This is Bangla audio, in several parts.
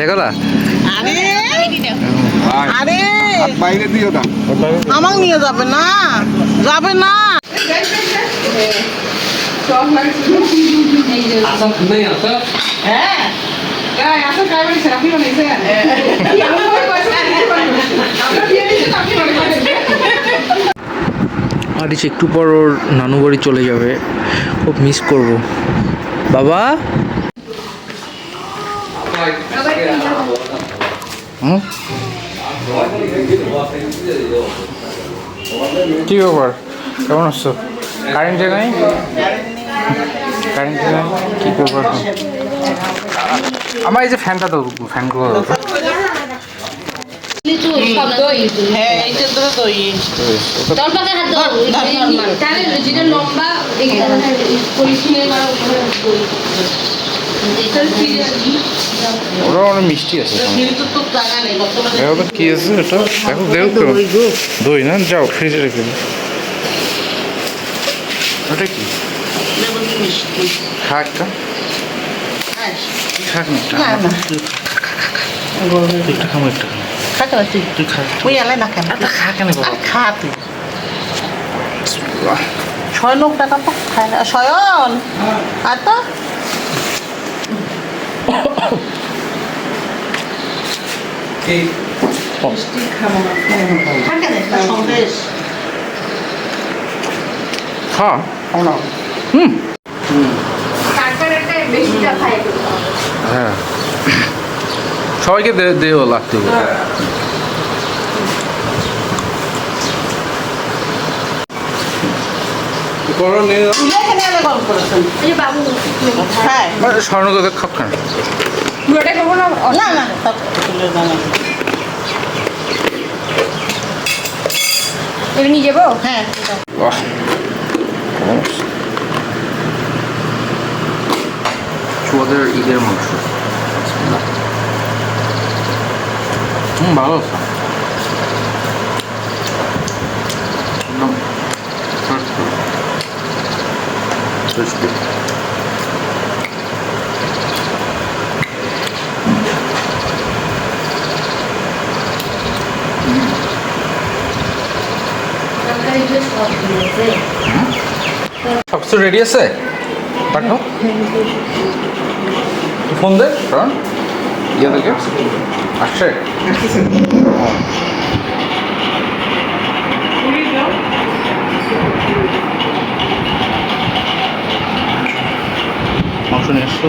দেখো না আরে! আরে বাইরে দিও না। আমাকে নিয়ে যাবে না। যাবে না। হ্যাঁ। আরিস একটু পর ওর নানু বাড়ি চলে যাবে। খুব মিস করব। বাবা? কি ব্যাপার? কেমন আছো? কারেন্ট জায়গায় কারেন্ট জায়গায় কি এখন? আমার এই যে ফ্যানটা তো ফ্যানগুলো লম্বা ওরা অনেক মিষ্টি আছে তো কি আছে এটা? দেখো দেখো তো দই না? যাও ফ্রিজে রেখে ওটা কি? লেবু মিষ্টি? খা একটা হ্যাঁ। খাক না একটা তুই একটা খাতে পারছি তুই। খা তুই এলাই না কেন? খা কেন খা তুই। ছয় লোক টাকা তো খায় না শয়ন। আর তো? থাকে না সন্দেশ খা শোনো হুম তারপর একটা বেশিটা খাই হ্যাঁ সবাইকে দে দেও লাগতে হবে হ্যাঁ। স্বর্ণকে খাপ কেন পুরোটা করব না না না সব তুলে জানা এবার নিয়ে যাব হ্যাঁ বাহ চুয়াদের ঈদের মাংস হুম ভালো আছে একদম crispy. সব কিছু রেডি আছে? পাঠো। ফোন দে কারণ ইয়ে থেকে আসছে। মাংস নিয়ে এসছো?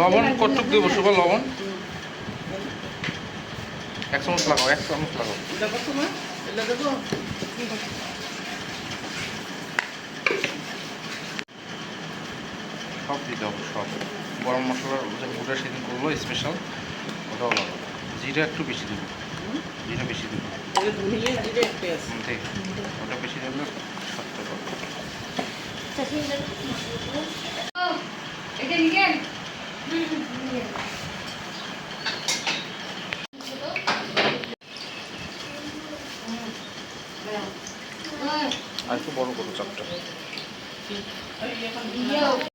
লবণ কটুক দিব শুভ লবণ। এক চামচ লাগাও এক চামচ লাগাও। সব দিতে হবে সব। গরম মশলার যে গুঁড়া সেদিন করল স্পেশাল ওটাও লাগাবো। জিরা একটু বেশি দেবো। জিরা বেশি দেবো। ঠিক। ওটা বেশি স্বাদটা পাবো এটা নিয়ে আর একটু বড় করো চাপটা।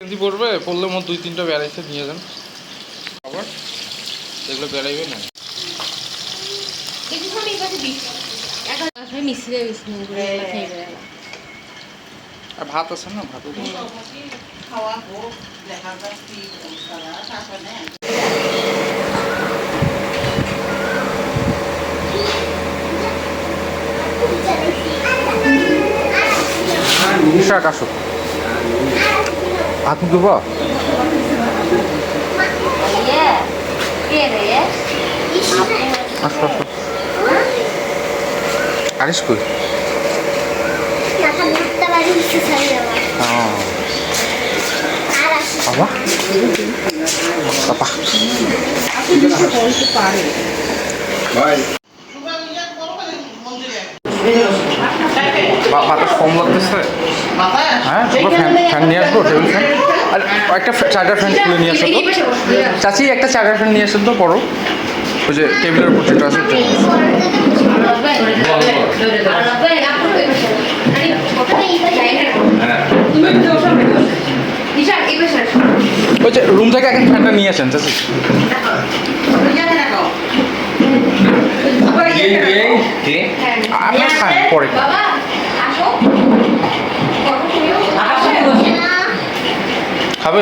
যদি পড়বে পড়লে মোট দুই তিনটা বেড়াইতে নিয়ে যান। আবার? যেগুলো বেড়াইবে না? কাছে আর ভাত আছে না? ভাত শাক আসো। ভাত দেবো আসো আসো। আরিস কই? বাবা বাবা কম লাগতেছে হ্যাঁ ফ্যান ফ্যান নিয়ে আসব টেবিল ফ্যান আর একটা চার্জার ফ্যান খুলে নিয়ে আসো তো চাচি একটা চার্জার ফ্যান নিয়ে আসেন তো বড় ওই যে টেবিলের উপর যেটা আছে ওটা। ওই যে রুম থেকে এখন ফ্যানটা নিয়ে আসেন চাচি। আপনার খান পরে। বাবা খাবে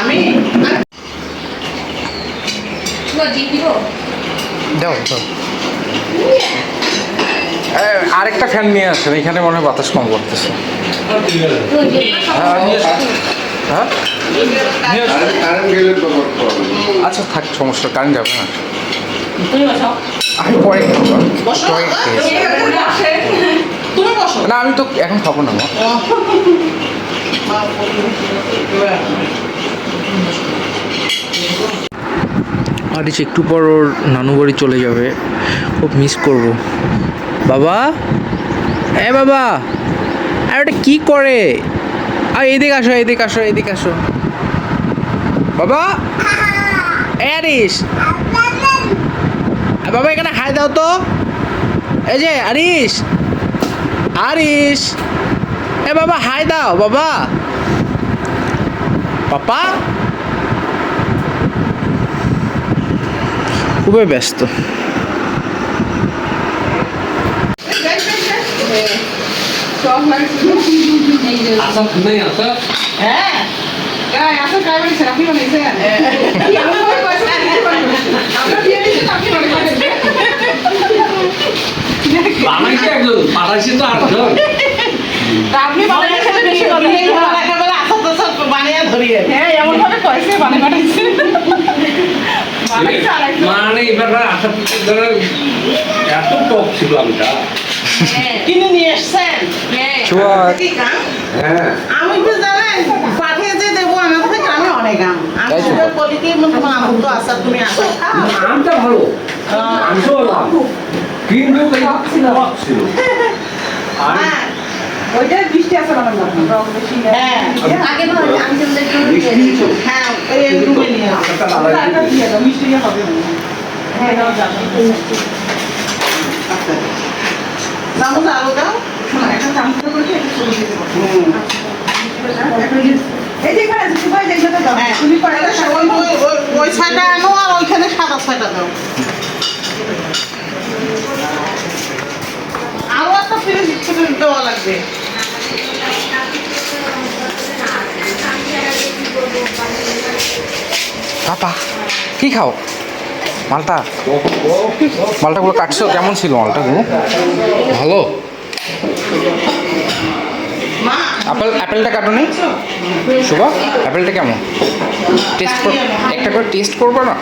আমি দাও দাও। আরেকটা ফ্যান নিয়ে আসেন এখানে মনে হয় বাতাস কম করতেছে। হ্যাঁ আচ্ছা থাক, সমস্যা, কারেন্ট যাবে না। আমি পরে না, আমি তো এখন খাব না আরিস একটু পর ওর নানু বাড়ি চলে যাবে। খুব মিস করব। বাবা? এ বাবা! আর ওটা কি করে? এদিকে আসো এদিকে আসো এদিকে আসো। বাবা! এ আরিস বাবা, এখানে খাই দাও তো। এই যে আরিস আরিস এ, বাবা হাই দাও, বাবা। পাপা! খুবই ব্যস্ত। হ্যাঁ গাই আসো বাড়ি কইছে আমরা বিয়ে দিছি আপনি করেন বানাইছে একজন পাঠাইছে তো আটজন আপনি বানাইছেন বেশি বানিয়ে ধরিয়ে হ্যাঁ মানে এবার এত টক ছিল আমটা। কিনে নিয়ে এসছেন কাম হ্যাঁ। আমি তো জানেন পাঠিয়ে যে দেবো আমার থেকে গ্রামে অনেক আম আমি। সুগার বলি কি তোমার আম তো আসার আচ্ছা, তুমি আসো। আমটা ভালো। ভালো কিন্তু হ্যাঁ। ওইটার বৃষ্টি আছে আমার মনে রং বেশি হ্যাঁ। আগে আমি একটু হ্যাঁ এই রুমে নিয়ে আসো। মিষ্টি দিয়ে হবে। হয়। দাও, দাও। চামচ আলু একটা চামচটা করে এই যে এখানে আছে, সুপারি যেগুলোতে দাও। হ্যাঁ। তুমি ওই ছয়টা আনো আর ওইখানে সাদা ছয়টা দাও। আরও একটা ফ্রিজ দেওয়া লাগবে। পাপা কি খাও? মালটা? মালটাগুলো কাটছো? কেমন ছিল মালটাগুলো ভালো। আপেল অ্যাপেলটা কাটো নেই শুভা। অ্যাপেলটা কেমন? টেস্ট কর একটা করে টেস্ট করব না?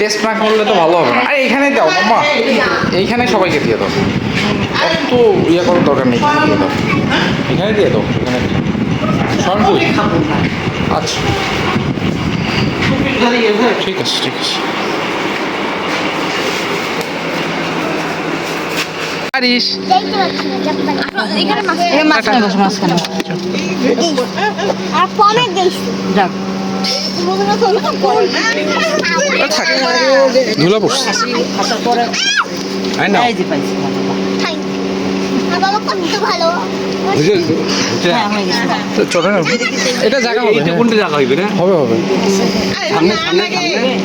টেস্ট না? করলে তো ভালো হবে না। আরে এইখানে দাও মাম্মা। এইখানে সবাইকে দিয়ে দাও। অত ইয়ে করার দরকার নেই এখানে দিয়ে দাও। এখানে দিয়ে দাও। এখানে না। আচ্ছা। ঠিক আছে ঠিক আছে। আরিস এই মাঝখানে বসো মাঝখানে আর পরে গেছি যাক। থাক ধুলা পড়ছে আই না এই যে পাইছি খাই আর বাবা কত ভালো। হ্যাঁ হয়ে গেছে। চলে না। এটা জায়গা হবে এটা কোনটা জায়গা হইবে রে হবে হবে। সামনে সামনে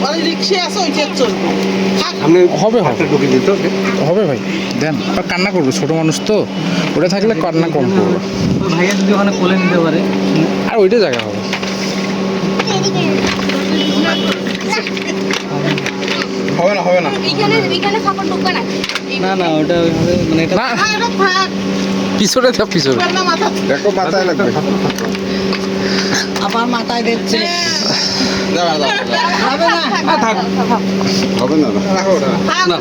ওই রিক্সা আছে ওইটা চলবে সামনে হবে হবে। ঢুকে দিত হবে ভাই। দেন আর কান্না করবে ছোট মানুষ তো। ওটা থাকলে কান্না কম করবে। ভাইয়া যদি ওখানে কোলে নিতে পারে। আর ওইটা জায়গা হবে। হবে না হবে না। ঢুকবে না। না না ওটা ওইভাবে মানে এটা না না থাক। পিছনে থাক পিছনে। দেখো মাথায় লাগবে। আবার মাথায় দিচ্ছে। হবে না। হবে না না।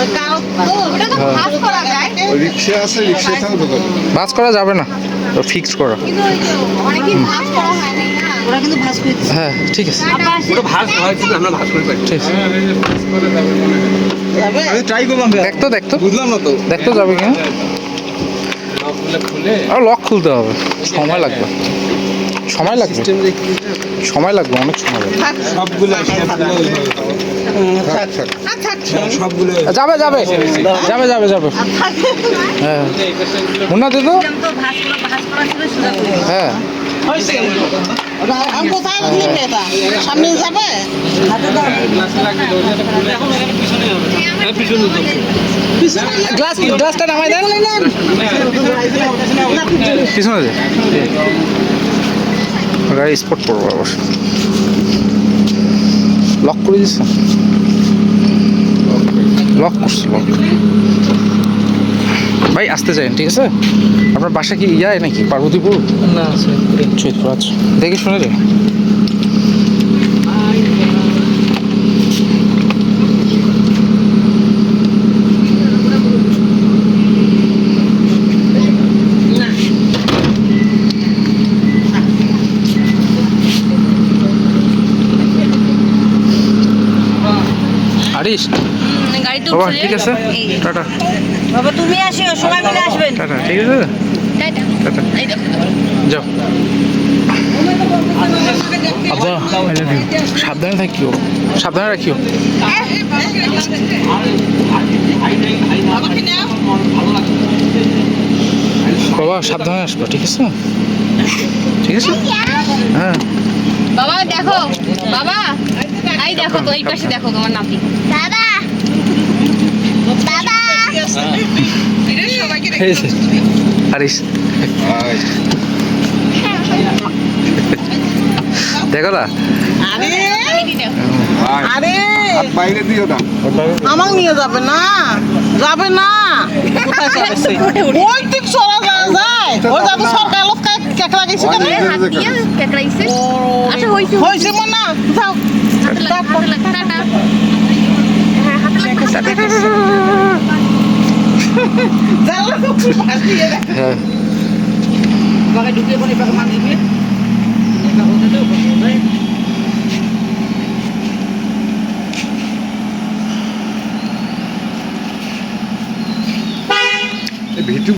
ওই কাউ ওটা তো ভাজ করা রিক্সা আছে রিক্সাটাও বাস করা যাবে না ফিক্স করা অনেকদিন ভাজ করা হয় নাই না। ওরা কিন্তু ভাস করছে হ্যাঁ ঠিক আছে। ওটা ভাস হয় কিন্তু আমরা ভাস করে পাই ঠিক আছে। আমি ট্রাই করলাম দেখতো দেখতো। বুঝলাম না তো। দেখতো যাবে খুলে আর লক খুলতে হবে। সময় লাগবে। সময় লাগবে। সময় লাগবে অনেক সময় লাগবে। সবগুলো যাবে যাবে। যাবে যাবে যাবে। হ্যাঁ। মুন্না দিদু? তো ভাস করা ভাস করা ছিল সোজা করে। হ্যাঁ। আমি এটা? সামনে যাবে? গ্লাস গ্লাসটা নামাই দেন। পিছনে গাড়ি স্পট করব অবশ্য লক করে দিস লক করছি লক। ভাই আসতে চাই ঠিক আছে? আপনার বাসা কি ইয়ায় নাকি? পার্বতীপুর? না চৈতপুর আচ্ছা। দেখে শুনে রে আরিস ঠিক আছে। টাটা। তুমি আসিও সবাই মিলে আসবেন। টাটা ঠিক আছে টাটা। টাটা। যাও। আব্বা আই লাভ ইউ সাবধানে থাকিও। সাবধানে রাখিও। বাবা সাবধানে আসবা ঠিক আছে? ঠিক আছে? হ্যাঁ। বাবা দেখো। বাবা। এই দেখো তো এই পাশে দেখো তোমার নাতি। বাবা বাবা আরিস দেখো না। আরে। আরে। বাইরে দিও না আমাকে নিয়ে যাবে না। যাবে না। ওই ঠিক সরা যায়। যায় ওই যাবে সরকার লোক কেকড়া গেছে কেন? হাত দিয়ে কেকড়াইছে আচ্ছা হইছে হয়েছে। মনে যাও। হাতে লাগ হাতে লাগ টাটা। হ্যাঁ হাতে লাগ জানলা তো পাশ দিয়ে দেখ হ্যাঁ বাবা ঢুকে পড়ে বাবা মান দিবে ভিতু